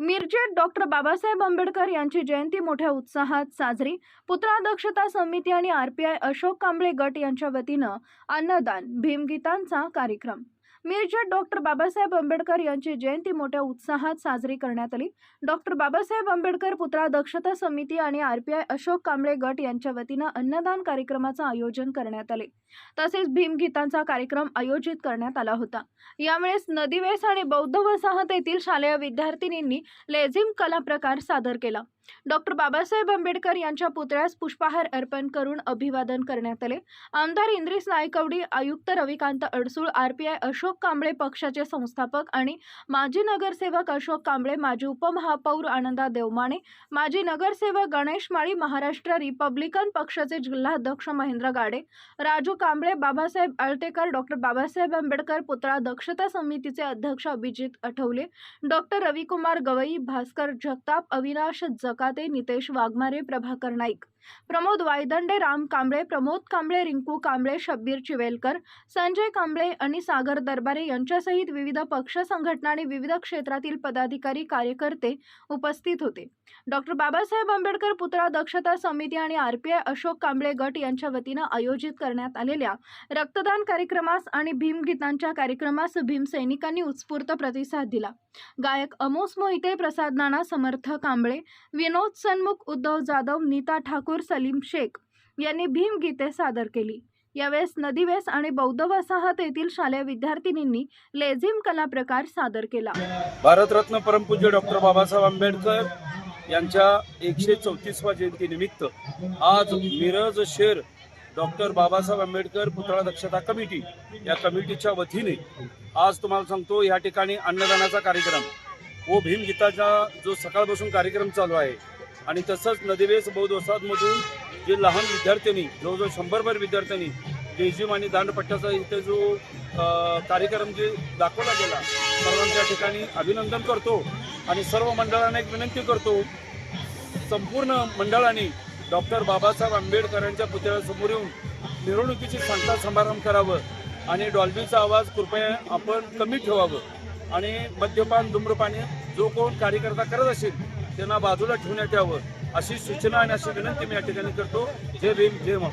मिरजेत doctor Babasaheb Ambedkar यांची जयंती मोठ्या उत्साहात साजरी. पुतळा दक्षता समिती आणि R P I Ashok Kamble गट यांच्या वतीनं अन्नदान भीमगीतांचा कार्यक्रम. मिरजेत डॉक्टर बाबासाहेब आंबेडकर यांची जयंती मोठ्या उत्साहात साजरी करण्यात आली. डॉक्टर बाबासाहेब आंबेडकर पुतळा दक्षता समिती आणि आरपीआय अशोक कांबळे गट यांच्या वतीनं अन्नदान कार्यक्रमाचं आयोजन करण्यात आले. तसेच भीमगीतांचा कार्यक्रम आयोजित करण्यात आला होता. यावेळेस नदीवेस आणि बौद्ध वसाहत येथील शालेय विद्यार्थिनींनी लेझिम कला प्रकार सादर केला. डॉक्टर बाबासाहेब आंबेडकर यांच्या पुतळ्यास पुष्पहार अर्पण करून अभिवादन करण्यात आले. आमदार इंद्रिस नायकवडी आयुक्त रविकांत अडसूळ आरपीआय अशोक कांबळे पक्षाचे संस्थापक आणि माजी नगरसेवक अशोक कांबळे माजी उपमहापौर आनंदा देवमाने माजी नगरसेवक गणेश माळी महाराष्ट्र रिपब्लिकन पक्षाचे जिल्हाध्यक्ष महेंद्र गाडे राजू कांबळे बाबासाहेब आळतेकर डॉक्टर बाबासाहेब आंबेडकर पुतळा दक्षता समितीचे अध्यक्ष अभिजित आठवले डॉक्टर रविकुमार गवई भास्कर जगताप अविनाश जकाते नितेश वाघमारे प्रभाकर नाईक. प्रमोद वायदंडे राम कांबळे प्रमोद कांबळे रिंकू कांबळे शब्बीर चिवेलकर संजय कांबळे आणि सागर दरबारे यांच्यासहित विविध पक्ष संघटना आणि विविध क्षेत्रातील पदाधिकारी कार्यकर्ते उपस्थित होते. डॉक्टर बाबासाहेब आंबेडकर पुतळा दक्षता समिती आणि R P I Ashok Kamble गट यांच्या वतीनं आयोजित करण्यात आलेल्या रक्तदान कार्यक्रमास आणि भीमगीतांच्या कार्यक्रमास भीमसैनिकांनी उत्स्फूर्त प्रतिसाद दिला. गायक अमोस मोहिते प्रसाद नाना समर्थ कांबळे विनोद सन्मुख उद्धव जाधव नीता ठाकूर सलीम शेख यांनी भीमगीते सादर केली. यावेळेस नदीवेस आणि बौद्ध वसाहत येथील शालेय विद्यार्थिनींनी लेझिम कला प्रकार सादर केला. भारतरत्न परमपूज्य डॉक्टर बाबासाहेब आंबेडकर यांच्या एकशे चौतीसवा जयंतीनिमित्त आज मिरज शहर डॉक्टर बाबासाहेब आंबेडकर पुतळा दक्षता कमिटी या कमिटीच्या वतीने आज तुम्हाला सांगतो या ठिकाणी अन्नदानाचा कार्यक्रम. हो, व भीमगीताचा जो सकाळपासून कार्यक्रम चालू आहे आणि तसंच नदीवेस बौद्धवसाहतमधून जे लहान विद्यार्थ्यांनी जवळजवळ शंभरभर विद्यार्थ्यांनी रेझ्युम आणि दांडपट्ट्याचा इथे जो कार्यक्रम जे दाखवला गेला सर्वांच्या ठिकाणी अभिनंदन करतो आणि सर्व मंडळांना एक विनंती करतो संपूर्ण मंडळाने डॉक्टर बाबासाहेब आंबेडकरांच्या पुतळ्यासमोर येऊन मिरवणुकीची सांगता समारंभ करावं आणि डॉल्बीचा आवाज कृपया आपण कमी ठेवावं. आणि मद्यपान धूम्रपाने जो कोण कार्यकर्ता करत असेल त्यांना बाजूला ठेवण्यात यावं अशी सूचना आणि अशी विनंती मी या ठिकाणी करतो. जय भीम जय महा